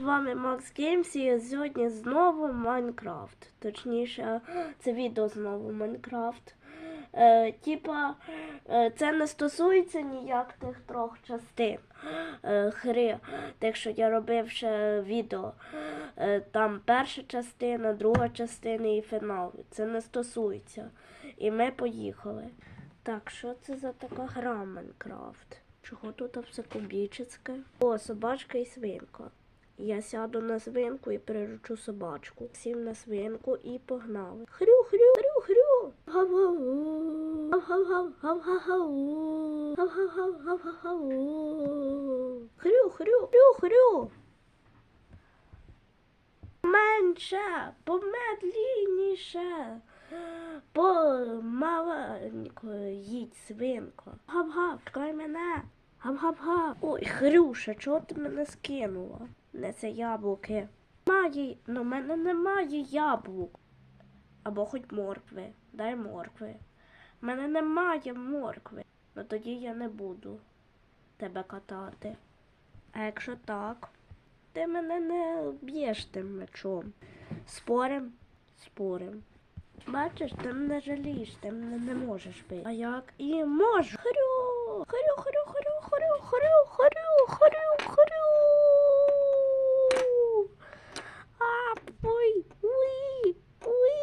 З вами Макс Геймс і сьогодні знову Майнкрафт. Точніше, це відео знову Майнкрафт. Е, типа, е, це не стосується ніяк тих трьох частин е, гри. Так що я робив ще відео. Е, там перша частина, друга частина і фінал. Це не стосується. І ми поїхали. Так, що це за така гра Майнкрафт? Чого тут все кубічне? О, собачка і свинка. Я сяду на свинку і приручу собачку. Сів на свинку і погнали. Хрю, хрю, хрю, хрю. Гав-гав-гу. Гав-гав-гав. Гав-гав-гав, гав-гав-гау. Хрю, хрю, хрю, хрю. Менше, помедлінніше. Помаленько їдь свинко. Гав-гав, чекай мене. Гав-гав-гав. Ой, Хрюша, чого ти мене скинула? Не це яблуки. Має, ну в мене немає яблук. Або хоч моркви. Дай моркви. У мене немає моркви. Ну тоді я не буду тебе катати. А якщо так, ти мене не б'єш тим мечом. Спорим? Спорим. Бачиш, ти мене жалієш, ти мене не можеш бити. А як і можу. Хрю, хрю, хрю, хрю, хрю, хрю, хрю, хрю. А, ой, уй, уй.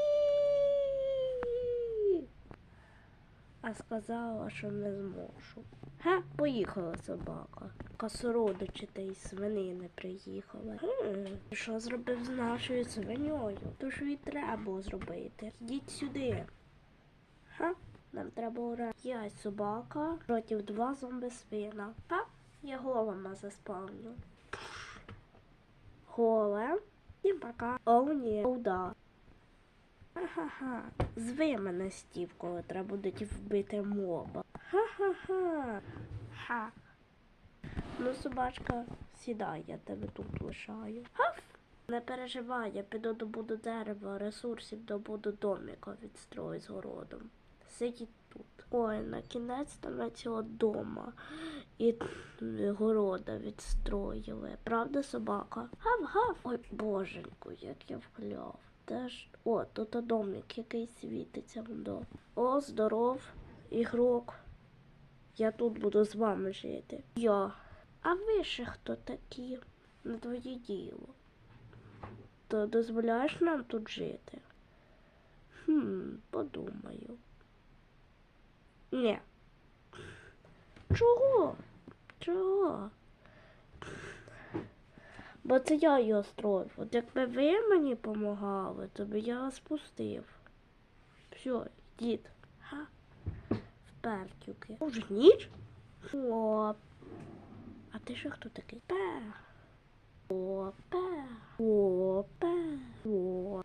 А сказала, що не зможу. Ге, поїхала собака. Косородичі та й свинини приїхали. Що зробив з нашою свиньою? То що і треба зробити. Йдіть сюди. Ха? Нам треба ура. Я собака проти два зомби свина. Ха? Я голема заспавню. Голем. І пока. Оу ні. Оу да. Ха-ха-ха. Зви мене стів, коли треба буде вбити моба. Ха-ха-ха. Ха. Ну, собачка, сідай, я тебе тут лишаю. Хаф! Не переживай, я піду добуду дерева, ресурсів добуду домика відстрою з городом. Сидіть тут. Ой, на кінець там цього дома і города відстроїли. Правда, собака? Гав-гав. Ой, боженьку, як я вкляв. Де ж? О, тут домик, який світиться. О, здоров, ігрок. Я тут буду з вами жити. Я. А ви ще хто такі? Не твоє діло. То дозволяєш нам тут жити? Хм, подумаю. Ні. Чого? Чого? Бо це я його строїв. От якби ви мені допомагали, то би я вас пустив. Все, дід. Ха? Впертюки. Уже ніч? Оп. а ти що хто такий? Пе. Опе. пе. О, пе. О.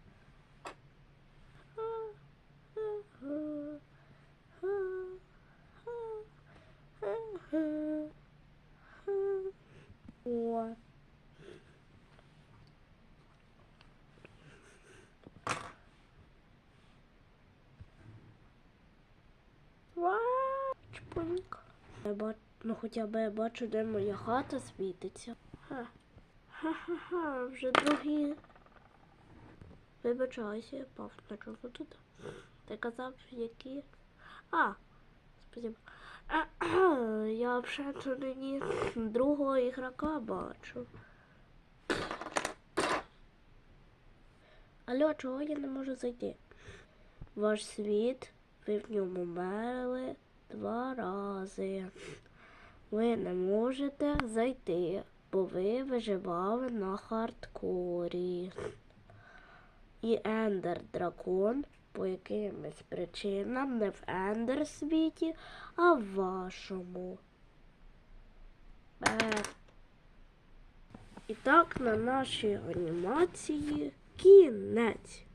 О. Ва, Бачу, ну хоча б я бачу, де моя хата світиться. Ха. Ха-ха-ха, вже другий. Вибачайся, я пав на чого тут. Ти казав, які. А, спасибо. Я взагалі нині другого ігрока бачу. Алло, чого я не можу зайти? Ваш світ, ви в ньому мерли два рази. Ви не можете зайти, бо ви виживали на хардкорі. І Ендер Дракон по якимось причинам не в Ендер світі, а в вашому. Е. І так на нашій анімації кінець.